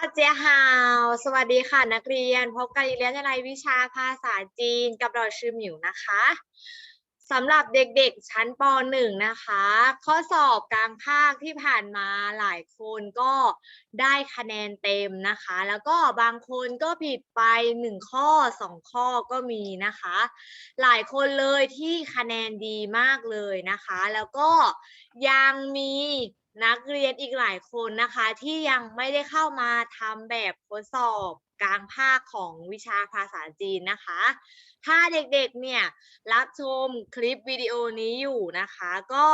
อาเจียฮาวสวัสดีค่ะนักเรียน พบกันอีกแล้วในรายวิชาภาษาจีนกับเราชื่อหมิวนะคะสำหรับเด็กๆ ชั้นป .1 นะคะ ข้อสอบกลางภาคที่ผ่านมาหลายคนก็ได้คะแนนเต็มนะคะ แล้วก็บางคนก็ผิดไป 1 ข้อ 2 ข้อก็มีนะคะ หลายคนเลยที่คะแนนดีมากเลยนะคะ แล้วก็ยังมี นักเรียนอีกหลายคนนะคะ ที่ยังไม่ได้เข้ามาทำแบบทดสอบกลางภาคของวิชาภาษาจีนนะคะ ถ้าเด็กๆเนี่ยรับชมคลิปวิดีโอนี้อยู่นะคะ ก็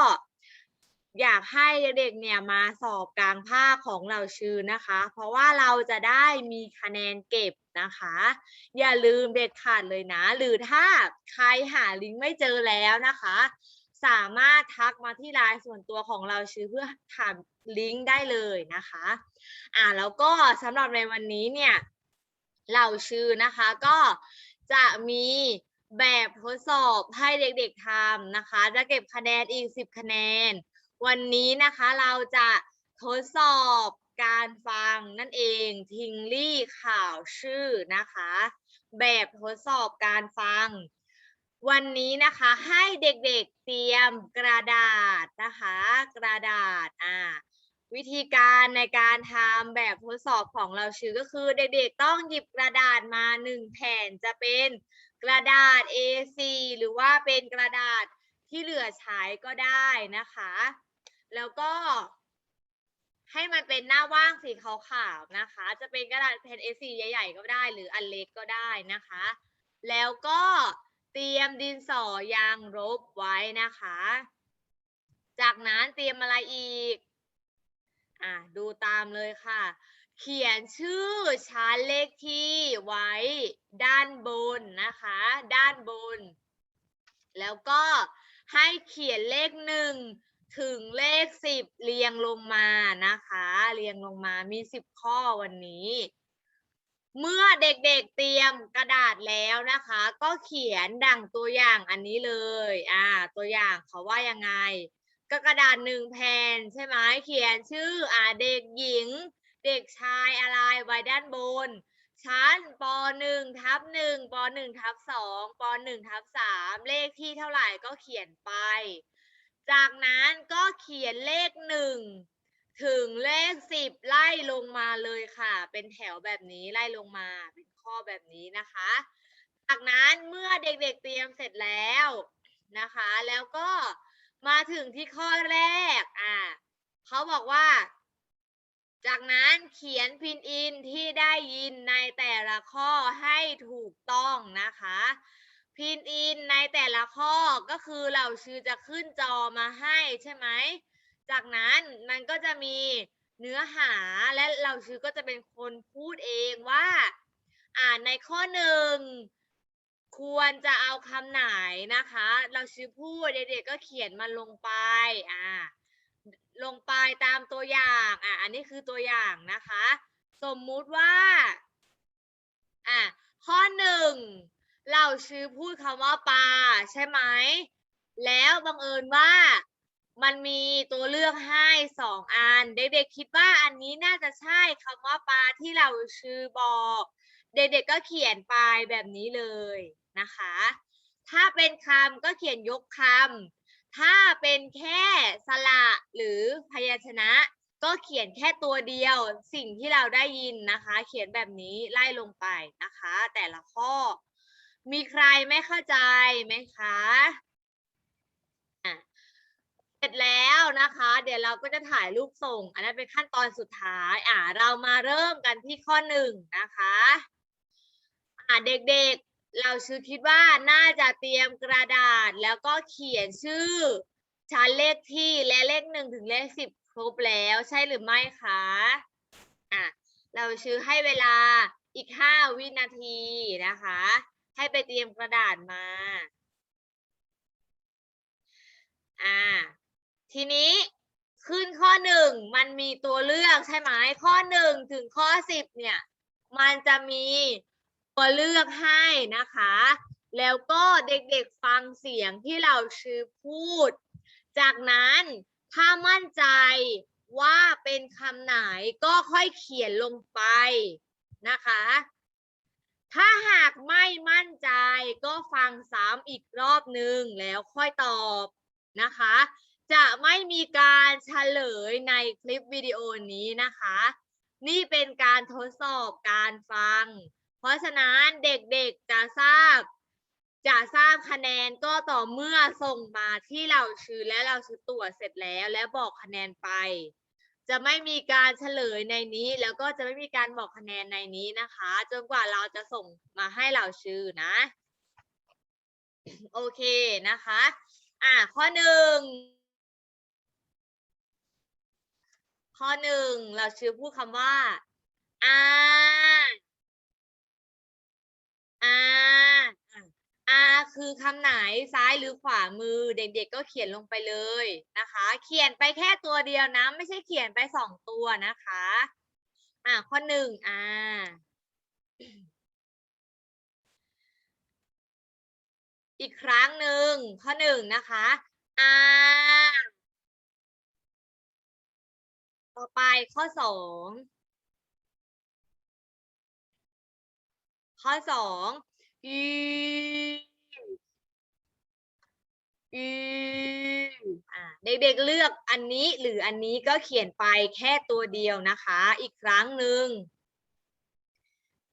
อยากให้เด็กๆเนี่ยมาสอบกลางภาคของเราชื่อนะคะ เพราะว่าเราจะได้มีคะแนนเก็บนะคะ อย่าลืมเด็ดขาดเลยนะ หรือถ้าใครหาลิงก์ไม่เจอแล้วนะคะ สามารถทักมาที่ไลน์ส่วนตัวของเราชื่อเพื่อถามลิงก์ได้เลยนะคะ อ่าแล้วก็สำหรับในวันนี้เนี่ยเราชื่อนะคะก็จะมีแบบทดสอบให้เด็กๆทำนะคะ จะเก็บคะแนนอีก 10 คะแนน วันนี้นะคะเราจะทดสอบการฟังนั่นเองทิงลี่ข่าวชื่อนะคะ แบบทดสอบการฟัง วันนี้นะคะให้เด็กๆเตรียมกระดาษนะคะ กระดาษอ่าวิธีการในการทำแบบทดสอบของเราชื่อก็คือ เด็กๆต้องหยิบกระดาษมาหนึ่งแผ่นจะเป็นกระดาษ A4 หรือว่าเป็นกระดาษที่เหลือใช้ก็ได้นะคะ แล้วก็ให้มันเป็นหน้าว่างสีขาวๆนะคะ จะเป็นกระดาษแผ่น A4 ใหญ่ๆก็ได้ หรืออันเล็กก็ได้นะคะ แล้วก็ เตรียมดินสอยางลบไว้นะคะ จากนั้นเตรียมอะไรอีก อะดูตามเลยค่ะ เขียนชื่อชั้นเลขที่ไว้ด้านบนนะคะ ด้านบน แล้วก็ให้เขียนเลขหนึ่งถึงเลขสิบเรียงลงมานะคะ เรียงลงมามีสิบข้อวันนี้ เมื่อเด็กๆเตรียมกระดาษแล้วนะคะ ก็เขียนดังตัวอย่างอันนี้เลย อ่า ตัวอย่างเขาว่ายังไง ก็กระดาษหนึ่งแผ่นใช่ไหมเขียนชื่ออ่าเด็กหญิง เด็กชายอะไรไว้ด้านบน ชั้นปหนึ่งทับหนึ่งปหนึ่งทับสองปหนึ่งทับสามเลขที่เท่าไหร่ก็เขียนไป จากนั้นก็เขียนเลขหนึ่ง ถึงเลขสิบไล่ลงมาเลยค่ะ เป็นแถวแบบนี้ไล่ลงมาเป็นข้อแบบนี้นะคะ จากนั้นเมื่อเด็กๆเตรียมเสร็จแล้วนะคะ แล้วก็มาถึงที่ข้อแรกอ่าเขาบอกว่า จากนั้นเขียนพินอินที่ได้ยินในแต่ละข้อให้ถูกต้องนะคะพินอินในแต่ละข้อก็คือเราชื่อจะขึ้นจอมาให้ใช่ไหม จากนั้นมันก็จะมีเนื้อหาและเราชื่อก็จะเป็นคนพูดเองว่าอ่านในข้อหนึ่งควรจะเอาคำไหนนะคะ เราชื่อพูดเด็กๆก็เขียนมันลงไปอ่าลงไปตามตัวอย่างอะอันนี้คือตัวอย่างนะคะ สมมุติว่าอะข้อหนึ่งเราชื่อพูดคำว่าปลาใช่ไหมแล้วบังเอิญว่า มันมีตัวเลือกให้สองอัน เด็กๆคิดว่าอันนี้น่าจะใช่คำว่าปลาที่เราชื่อบอก เด็กๆก็เขียนไปแบบนี้เลยนะคะ ถ้าเป็นคำก็เขียนยกคำถ้าเป็นแค่สระหรือพยัญชนะ ก็เขียนแค่ตัวเดียว สิ่งที่เราได้ยินนะคะ เขียนแบบนี้ไล่ลงไปนะคะ แต่ละข้อ มีใครไม่เข้าใจไหมคะอะ เสร็จแล้วนะคะ เดี๋ยวเราก็จะถ่ายรูปส่ง อันนั้นเป็นขั้นตอนสุดท้าย อ่าเรามาเริ่มกันที่ข้อหนึ่งนะคะ อ่าเด็กๆ เราชื่อคิดว่าน่าจะเตรียมกระดาษแล้วก็เขียนชื่อ ชั้นเลขที่และเลขหนึ่งถึงเลขสิบครบแล้วใช่หรือไม่คะ อะเราชื่อให้เวลาอีกห้าวินาทีนะคะ ให้ไปเตรียมกระดาษมา อ่า ทีนี้ขึ้นข้อหนึ่งมันมีตัวเลือกใช่ไหมข้อหนึ่งถึงข้อสิบเนี่ย มันจะมีตัวเลือกให้นะคะ แล้วก็เด็กๆฟังเสียงที่เราชื่อพูด จากนั้นถ้ามั่นใจว่าเป็นคำไหนก็ค่อยเขียนลงไปนะคะ ถ้าหากไม่มั่นใจก็ฟังซ้ำอีกรอบหนึ่งแล้วค่อยตอบนะคะ จะไม่มีการเฉลยในคลิปวิดีโอนี้นะคะ นี่เป็นการทดสอบการฟัง เพราะฉะนั้นเด็กๆจะทราบ จะทราบคะแนนก็ต่อเมื่อส่งมาที่เราชื่อและเราชื่อตรวจเสร็จแล้วและบอกคะแนนไป จะไม่มีการเฉลยในนี้ แล้วก็จะไม่มีการบอกคะแนนในนี้นะคะ จนกว่าเราจะส่งมาให้เราชื่อนะ โอเคนะคะ อะข้อหนึ่ง ข้อหนึ่งเราชื่อพูดคำว่าอาอาอ่าคือคำไหนซ้ายหรือขวามือเด็กๆก็เขียนลงไปเลยนะคะ เขียนไปแค่ตัวเดียวนะ ไม่ใช่เขียนไปสองตัวนะคะ อะข้อหนึ่งอ่าอีกครั้งหนึ่งข้อหนึ่งนะคะอา ไปข้อสองข้อสองอือือ่าเด็กๆเลือกอันนี้หรืออันนี้ก็เขียนไปแค่ตัวเดียวนะคะ อีกครั้งหนึ่ง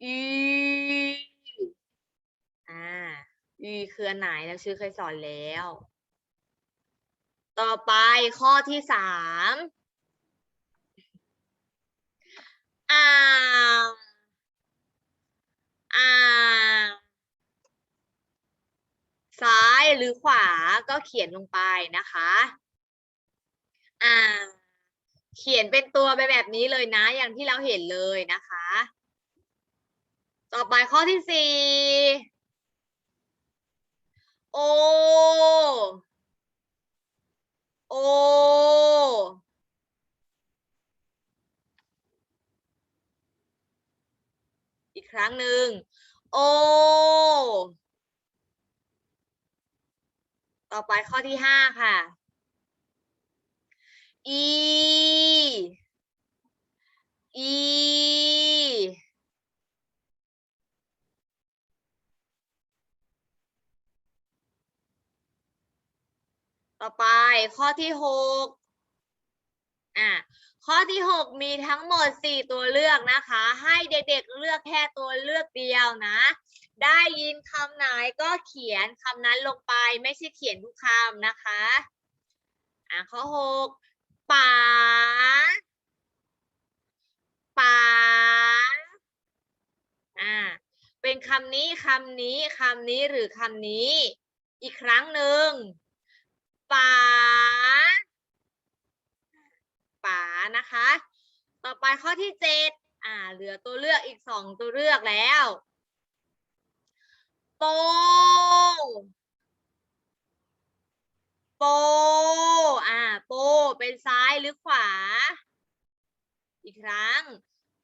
อือ่าอืคืออันไหนเราชื่อเคยสอนแล้ว ต่อไปข้อที่สาม อ่างอ่างซ้ายหรือขวาก็เขียนลงไปนะคะ อ่างเขียนเป็นตัวไปแบบนี้เลยนะ อย่างที่เราเห็นเลยนะคะ ต่อไปข้อที่สี่โอ โอ อีก ครั้งหนึ่งโอต่อไปข้อที่ห้าค่ะ อีอีต่อไปข้อที่หก อะข้อที่หกมีทั้งหมดสี่ตัวเลือกนะคะ ให้เด็กๆเลือกแค่ตัวเลือกเดียวนะ ได้ยินคำไหนก็เขียนคำนั้นลงไปไม่ใช่เขียนทุกคำนะคะ อะข้อหกป๋าป๋าอ่าเป็นคำนี้คำนี้คำนี้หรือคำนี้ อีกครั้งหนึ่งป๋าานะคะ ต่อไปข้อที่เจ็ดอ่า เหลือตัวเลือกอีกสองตัวเลือกแล้ว โป โป อ่า โป เป็นซ้ายหรือขวา อีกครั้ง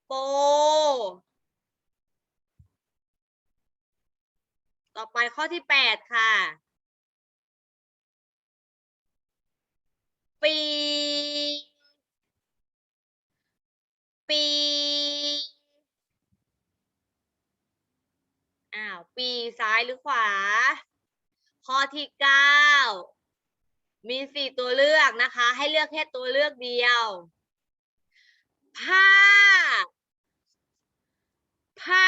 โป ต่อไปข้อที่แปดค่ะปี ปีอ้าวปีซ้ายหรือขวา ข้อที่เก้ามีสี่ตัวเลือกนะคะ ให้เลือกแค่ตัวเลือกเดียว ผ้า ผ้า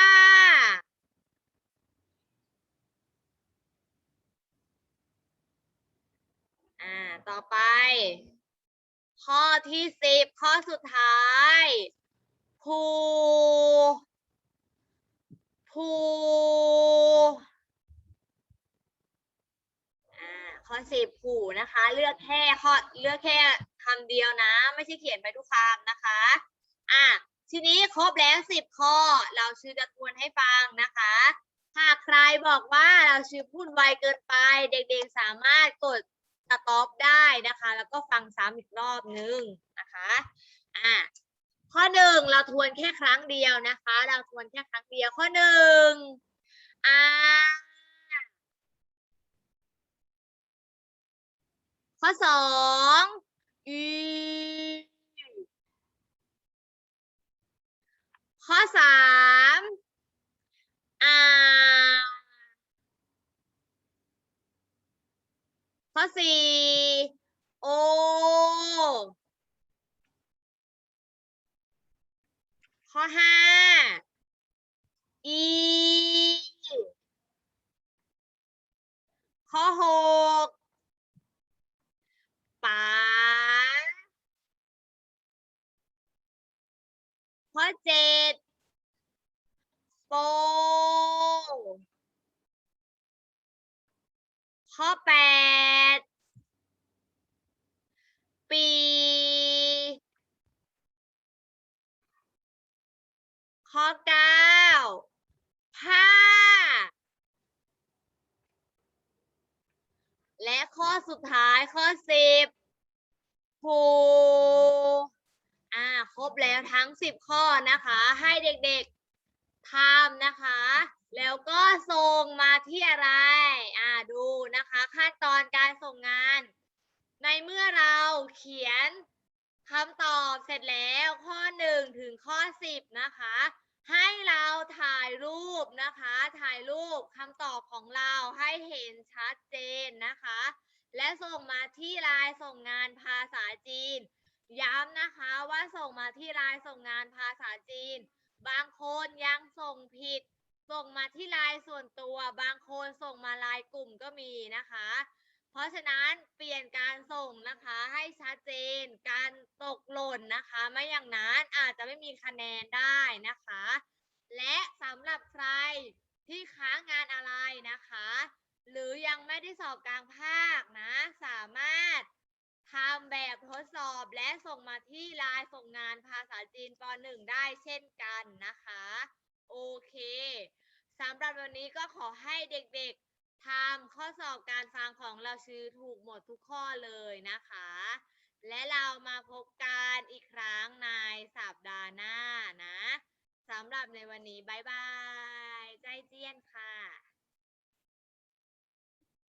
อ่า ต่อไป ข้อที่สิบข้อสุดท้าย ภูภูอ่าข้อสิบผูนะคะ เลือกแค่ข้อเลือกแค่คำเดียวนะ ไม่ใช่เขียนไปทุกคำนะคะ อะทีนี้ครบแล้วสิบข้อ เราชื่อจะทวนให้ฟังนะคะหากใครบอกว่าเราชื่อพูดไวเกินไป เด็กๆสามารถกดสต็อปได้นะคะ แล้วก็ฟังซ้ำอีกรอบนึงนะคะ ข้อหนึ่งเราทวนแค่ครั้งเดียวนะคะ เราทวนแค่ครั้งเดียวข้อหนึ่งอ่าข้อสองอีข้อสามอ่าข้อสี่โอ ข้อห้าอีข้อหกป๋าข้อเจ็ดโปข้อแปดปี ข้อเก้าผ้า และข้อ สุดท้ายข้อสิบผูอ่าครบแล้วทั้งสิบข้อนะคะ ให้เด็กๆทำนะคะ แล้วก็ส่งมาที่อะไร อ่าดูนะคะขั้นตอนการส่งงาน ในเมื่อเราเขียนคำตอบเสร็จแล้วข้อหนึ่งถึงข้อสิบนะคะ ให้เราถ่ายรูปนะคะ ถ่ายรูปคำตอบของเราให้เห็นชัดเจนนะคะ และส่งมาที่ไลน์ส่งงานภาษาจีน ย้ำนะคะว่าส่งมาที่ไลน์ส่งงานภาษาจีน บางคนยังส่งผิด ส่งมาที่ไลน์ส่วนตัว บางคนส่งมาไลน์กลุ่มก็มีนะคะ เพราะฉะนั้นเปลี่ยนการส่งนะคะให้ชัดเจน การตกหล่นนะคะ ไม่อย่างนั้นอาจจะไม่มีคะแนนได้นะคะ และสำหรับใครที่ค้างงานอะไรนะคะ หรือยังไม่ได้สอบกลางภาคนะ สามารถทำแบบทดสอบและส่งมาที่ไลน์ส่งงานภาษาจีนป .1 ได้เช่นกันนะคะ โอเคสำหรับวันนี้ก็ขอให้เด็กๆทำข้อสอบการฟังของเราชื่อถูกหมดทุกข้อเลยนะคะ และเรามาพบกันอีกครั้งในสัปดาห์หน้านะสำหรับในวันนี้บ๊ายบาย ใจเจียนค่ะ